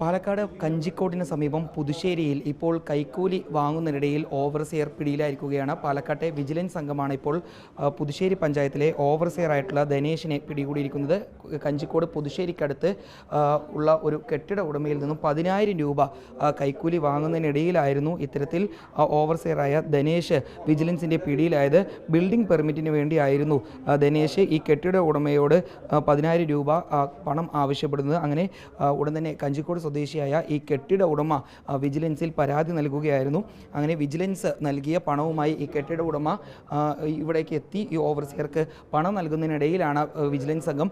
പാലക്കാട് കഞ്ചിക്കോട്ടിന് സമീപം പുതുശ്ശേരിയിൽ ഇപ്പോൾ കൈക്കൂലി വാങ്ങുന്നതിനിടയിൽ ഓവർസെയർ പിടിയിലായിരിക്കുകയാണ്. പാലക്കാട്ടെ വിജിലൻസ് സംഘമാണ് ഇപ്പോൾ പുതുശ്ശേരി പഞ്ചായത്തിലെ ഓവർസെയർ ആയിട്ടുള്ള ധനേഷിനെ പിടികൂടിയിരിക്കുന്നത്. കഞ്ചിക്കോട് പുതുശ്ശേരിക്കടുത്ത് ഉള്ള ഒരു കെട്ടിട ഉടമയിൽ നിന്നും പതിനായിരം രൂപ കൈക്കൂലി വാങ്ങുന്നതിനിടയിലായിരുന്നു ഇത്തരത്തിൽ ഓവർസെയറായ ധനേഷ് വിജിലൻസിന്റെ പിടിയിലായത്. ബിൽഡിംഗ് പെർമിറ്റിന് വേണ്ടിയായിരുന്നു ധനേഷ് ഈ കെട്ടിട ഉടമയോട് പതിനായിരം രൂപ പണം ആവശ്യപ്പെടുന്നത്. അങ്ങനെ ഉടൻ തന്നെ കഞ്ചിക്കോട് സ്വദേശിയായ ഈ കെട്ടിട ഉടമ വിജിലൻസിൽ പരാതി നൽകുകയായിരുന്നു. അങ്ങനെ വിജിലൻസ് നൽകിയ പണവുമായി ഈ കെട്ടിട ഉടമ ഇവിടേക്ക് എത്തി. ഈ ഓവർസിയർക്ക് പണം നൽകുന്നതിനിടയിലാണ് വിജിലൻസ് സംഘം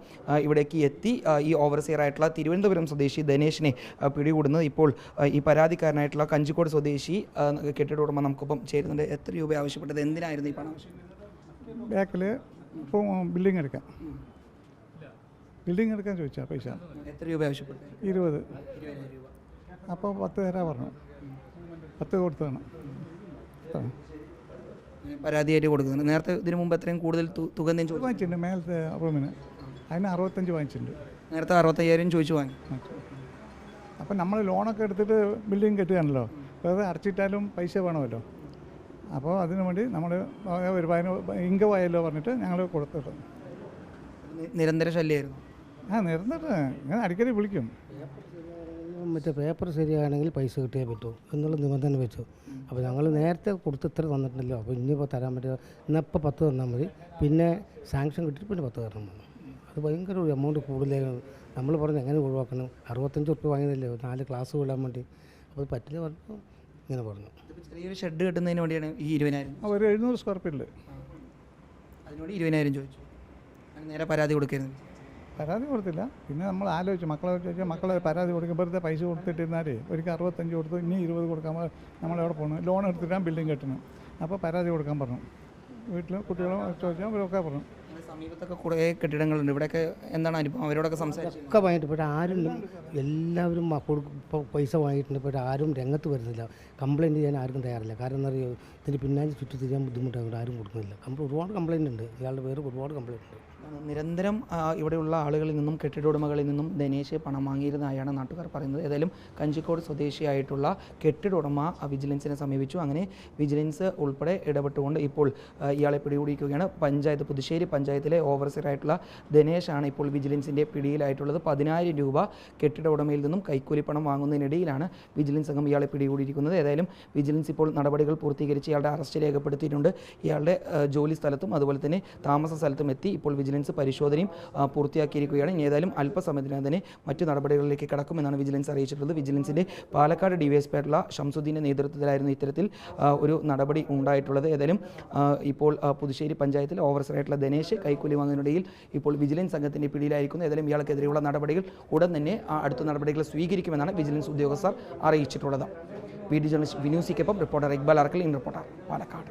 ഇവിടേക്ക് എത്തി. ഈ ഓവർസിയർ ആയിട്ടുള്ള തിരുവനന്തപുരം സ്വദേശി ധനേഷിനെ പിടികൂടുന്നത് ഇപ്പോൾ ഈ പരാതിക്കാരനായിട്ടുള്ള കഞ്ചിക്കോട് സ്വദേശി കെട്ടിട ഉടമ നമുക്കിപ്പം ചേരുന്നുണ്ട്. എത്ര രൂപ ആവശ്യപ്പെട്ടത് എന്തിനായിരുന്നു ഈ പണം ബാക്കിൽ ഇപ്പോൾ ബിൽഡിംഗ് എടുക്കാം. ബിൽഡിംഗ് എടുക്കാൻ ചോദിച്ചാൽ പൈസ. എത്ര രൂപ ആവശ്യപ്പെട്ടു? ഇരുപത്. അപ്പോൾ പത്ത് തരാ പറഞ്ഞു. പത്ത് കൊടുത്തതാണ്. പരാതിയായിട്ട് കൊടുക്കുന്നുണ്ട്. നേരത്തെ ഇതിനു മുമ്പ് എത്രയും കൂടുതൽ തുക എന്തെങ്കിലും വാങ്ങിച്ചിട്ടുണ്ട് മേലത്തെ റൂമിന്. അതിന് അറുപത്തഞ്ച് വാങ്ങിച്ചിട്ടുണ്ട്. നേരത്തെ അറുപത്തയ്യായിരം ചോദിച്ചു വാങ്ങി. അപ്പം നമ്മൾ ലോണൊക്കെ എടുത്തിട്ട് ബിൽഡിംഗ് കെട്ടുകയാണല്ലോ. വെറുതെ അടച്ചിട്ടാലും പൈസ വേണമല്ലോ. അപ്പോൾ അതിനു വേണ്ടി നമ്മൾ ഒരു പതിനോ ഇൻകം ആയല്ലോ പറഞ്ഞിട്ട് ഞങ്ങൾ കൊടുത്തിട്ടുണ്ട് നിരന്തര ശല്യമായിരുന്നു. ആ നിരന്നിട്ട് ഇങ്ങനെ അടിക്കടി വിളിക്കും. മറ്റേ പേപ്പർ ശരിയാണെങ്കിൽ പൈസ കിട്ടിയേ പറ്റൂ എന്നുള്ള നിബന്ധന വെച്ചു. അപ്പോൾ ഞങ്ങൾ നേരത്തെ കൊടുത്ത് ഇത്ര തന്നിട്ടുണ്ടല്ലോ. അപ്പോൾ ഇനിയിപ്പോൾ തരാൻ പറ്റുമോ ഇന്നിപ്പോൾ പത്ത് തന്നാൽ മതി. പിന്നെ സാങ്ഷൻ കിട്ടിയിട്ട് പിന്നെ പത്ത് തരണം അത് ഭയങ്കര ഒരു എമൗണ്ട് കൂടുതലായിരുന്നു നമ്മൾ പറഞ്ഞു എങ്ങനെ ഒഴിവാക്കണം? അറുപത്തഞ്ച് ഉറുപ്പ് വാങ്ങിയതല്ലേ? നാല് ക്ലാസ് വിടാൻ വേണ്ടി. അപ്പോൾ പറ്റില്ല പറഞ്ഞു ഇങ്ങനെ പറഞ്ഞു. ഇതിപ്പോ ചെറിയൊരു ഷെഡ് കെട്ടുന്നതിന് വേണ്ടിയാണ് ഈ ഇരുപതിനായിരം ആ, ഒരു എഴുന്നൂറ് സ്ക്വയർ ഫീറ്റിൽ അതിനോട് ഇരുപതിനായിരം ചോദിച്ചു. നേരെ പരാതി കൊടുക്കരുത് പരാതി കൊടുത്തില്ല. പിന്നെ നമ്മൾ ആലോചിച്ചു മക്കളെ ചോദിച്ചാൽ മക്കളെ പരാതി കൊടുക്കും വെറുതെ പൈസ കൊടുത്തിട്ടിരുന്നാലേ ഒരിക്കൽ അറുപത്തഞ്ച് കൊടുത്ത് ഇനി ഇരുപത് കൊടുക്കാൻ നമ്മളെവിടെ പോകണം ലോൺ എടുത്തിട്ടാണ് ബിൽഡിംഗ് കെട്ടണം. അപ്പോൾ പരാതി കൊടുക്കാൻ പറഞ്ഞു. വീട്ടിൽ കുട്ടികളും ചോദിച്ചാൽ അവരൊക്കെ പറഞ്ഞു. സമീപത്തൊക്കെ കുറേ കെട്ടിടങ്ങളുണ്ട്. ഇവിടെയൊക്കെ എന്താണ് അനുഭവം? അവരോടൊക്കെ സംസാരിച്ചു. ഒക്കെ വാങ്ങിയിട്ട് ഇവിടെ ആരും എല്ലാവരും മ- കൊടുക്കും ഇപ്പോൾ പൈസ വാങ്ങിയിട്ടുണ്ട്. ഇവിടെ ആരും രംഗത്ത് വരുന്നില്ല. കംപ്ലയിന്റ് ചെയ്യാൻ ആർക്കും തയ്യാറില്ല. കാരണം എന്താ പറയുക ഇതിന് പിന്നാലെ ചുറ്റി തിരിയാൻ ഇവിടെ ആരും കൊടുക്കുന്നില്ല. കംപ്ല ഒരുപാട് കംപ്ലയിന്റ് ഉണ്ട്. ഇയാളുടെ പേര് ഒരുപാട് കംപ്ലയിന്റ് ഉണ്ട്. നിരന്തരം ഇവിടെയുള്ള ആളുകളിൽ നിന്നും കെട്ടിട നിന്നും ധനേഷ് പണം വാങ്ങിയിരുന്നതായാണ് നാട്ടുകാർ പറയുന്നത്. ഏതായാലും കഞ്ചിക്കോട് സ്വദേശിയായിട്ടുള്ള കെട്ടിട ഉടമ വിജിലൻസിനെ സമീപിച്ചു. അങ്ങനെ വിജിലൻസ് ഉൾപ്പെടെ ഇടപെട്ടുകൊണ്ട് ഇപ്പോൾ ഇയാളെ പിടികൂടിയിരിക്കുകയാണ്. പഞ്ചായത്ത് പുതുശ്ശേരി പഞ്ചായത്തിലെ ഓവർസീറായിട്ടുള്ള ധനേഷാണ് ഇപ്പോൾ വിജിലൻസിന്റെ പിടിയിലായിട്ടുള്ളത്. പതിനായിരം രൂപ കെട്ടിട ഉടമയിൽ നിന്നും കൈക്കൂലി പണം വാങ്ങുന്നതിനിടയിലാണ് വിജിലൻസ് സംഘം ഇയാളെ പിടികൂടിയിരിക്കുന്നത്. ഏതായാലും വിജിലൻസ് ഇപ്പോൾ നടപടികൾ പൂർത്തീകരിച്ച് ഇയാളുടെ അറസ്റ്റ് രേഖപ്പെടുത്തിയിട്ടുണ്ട്. ഇയാളുടെ ജോലി സ്ഥലത്തും അതുപോലെ തന്നെ താമസ സ്ഥലത്തും എത്തി ഇപ്പോൾ വിജിലൻസ് പരിശോധനയും പൂർത്തിയാക്കിയിരിക്കുകയാണ്. ഇനി ഏതായാലും അല്പസമയത്തിനകം തന്നെ മറ്റു നടപടികളിലേക്ക് കടക്കുമെന്നാണ് വിജിലൻസ് അറിയിച്ചിട്ടുള്ളത്. വിജിലൻസിന്റെ പാലക്കാട് ഡിവൈഎസ്പി ആയിട്ടുള്ള ഷംസുദ്ദീന്റെ നേതൃത്വത്തിലായിരുന്നു ഇത്തരത്തിൽ ഒരു നടപടി ഉണ്ടായിട്ടുള്ളത്. ഏതായാലും ഇപ്പോൾ പുതുശ്ശേരി പഞ്ചായത്തിൽ ഓവർസറായിട്ടുള്ള ദിനേശ് കൈക്കൂലി വാങ്ങുന്നതിനിടയിൽ ഇപ്പോൾ വിജിലൻസ് സംഘത്തിന്റെ പിടിയിലായിരിക്കുന്നു. ഏതായാലും ഇയാൾക്കെതിരെയുള്ള നടപടികൾ ഉടൻ തന്നെ അടുത്ത നടപടികൾ സ്വീകരിക്കുമെന്നാണ് വിജിലൻസ് ഉദ്യോഗസ്ഥർ അറിയിച്ചിട്ടുള്ളത്. V D journalist വിനൂസിക്കൊപ്പം reporter Iqbal Arakkal in reporter Palakkad.